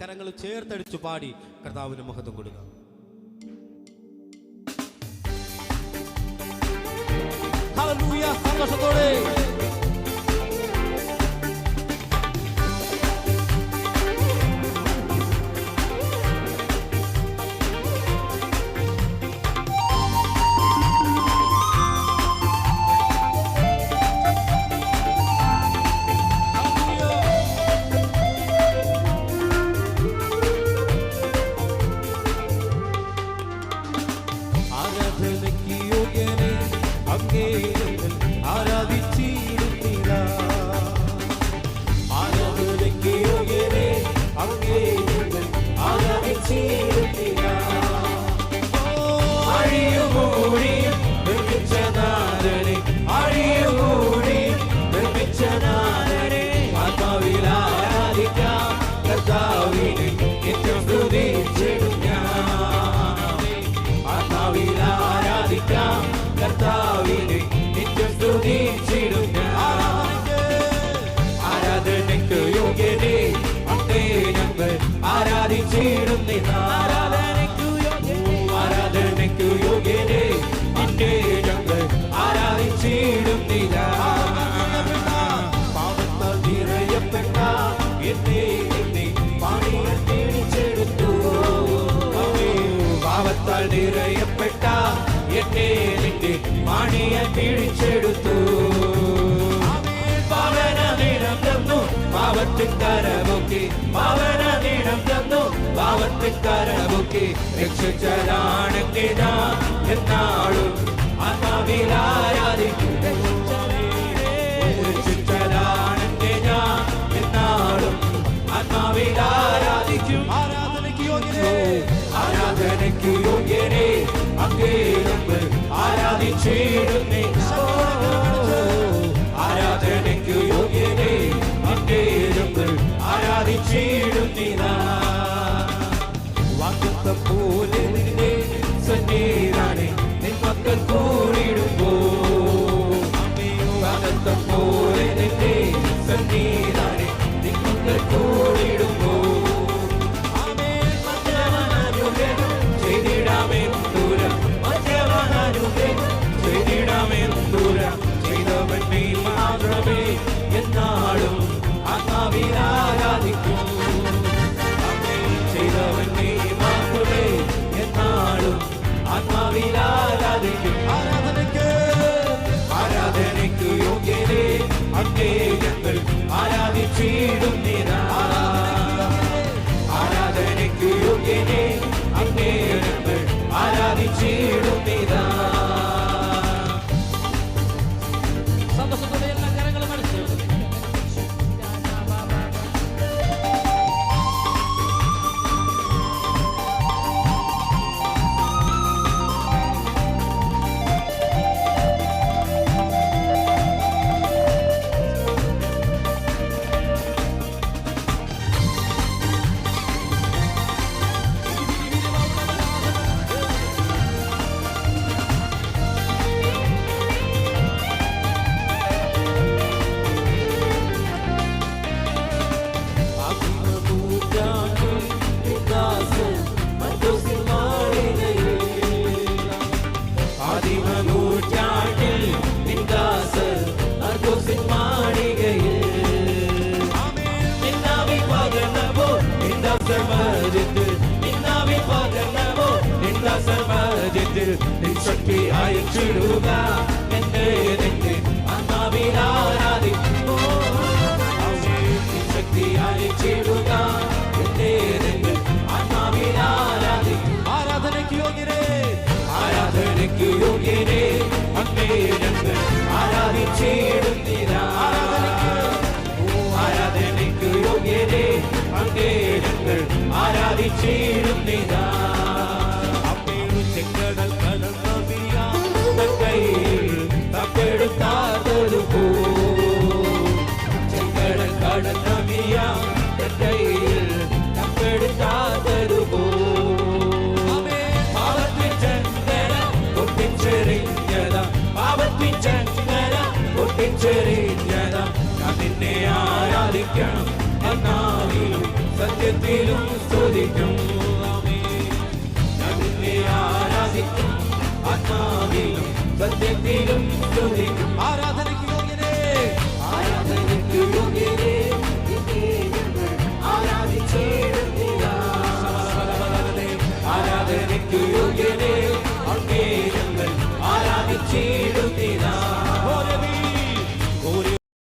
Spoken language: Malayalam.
കരങ്ങൾ ചേർത്തടിച്ചു പാടി കർത്താവിന് മഹത്വം കൊടുക്കുക സന്തോഷത്തോടെ. കടലാൽ നിറയപ്പെട്ട എട്ടേലിന്റെ മണിയ പിടിച്ചെടുത്തു. പവന നീളം തന്നു പാവത്തിൽ കരവൊക്കെ പവന നീളം തന്നു പാവത്തിൽ കരവൊക്കെ രക്ഷിച്ചതാണ് എന്നാളും അതാവിലാ ചേരുന്നേ ആരാധനയ്ക്കു യോഗ്യനേ നിന്റെ ഇരുമ്പിൽ ആരാധിച്ചിടുന്നിതാ വാക്കത്തപ്പൂ feed രാജ്യത്തിൽ നിൻ ശക്തി അയച്ചിടുക എന്റെ നെഞ്ചിൽ ആത്മാവിൽ ആരാധിക്കോ ശക്തി അയച്ചിടുക. എന്റെ നെഞ്ചിൽ ആരാധനയ്ക്ക് യോഗ്യനെ ആരാധനയ്ക്ക് യോഗ്യനെ അങ്ങേ ഞങ്ങൾ ആരാധിച്ചിടുന്നില്ല. ആരാധനയ്ക്ക് ആരാധനയ്ക്ക് യോഗ്യനെ അങ്ങേ ഞങ്ങൾ തിരിച്ചറിഞ്ഞതം ഞാൻ നിന്നെ ആരാധിക്കണം. എന്നാലും സത്യത്തിലും സ്തുതിക്കും. ഞാൻ നിന്നെ ആരാധിക്കും ആത്മാവിലും സത്യത്തിലും സ്തുതിക്കും. ആരാധനയ്ക്ക് യോഗ്യനെ ആരാധനയ്ക്ക് യോഗ്യനെ ആരാധനയ്ക്ക് യോഗ്യനെ ആരാധിച്ചേ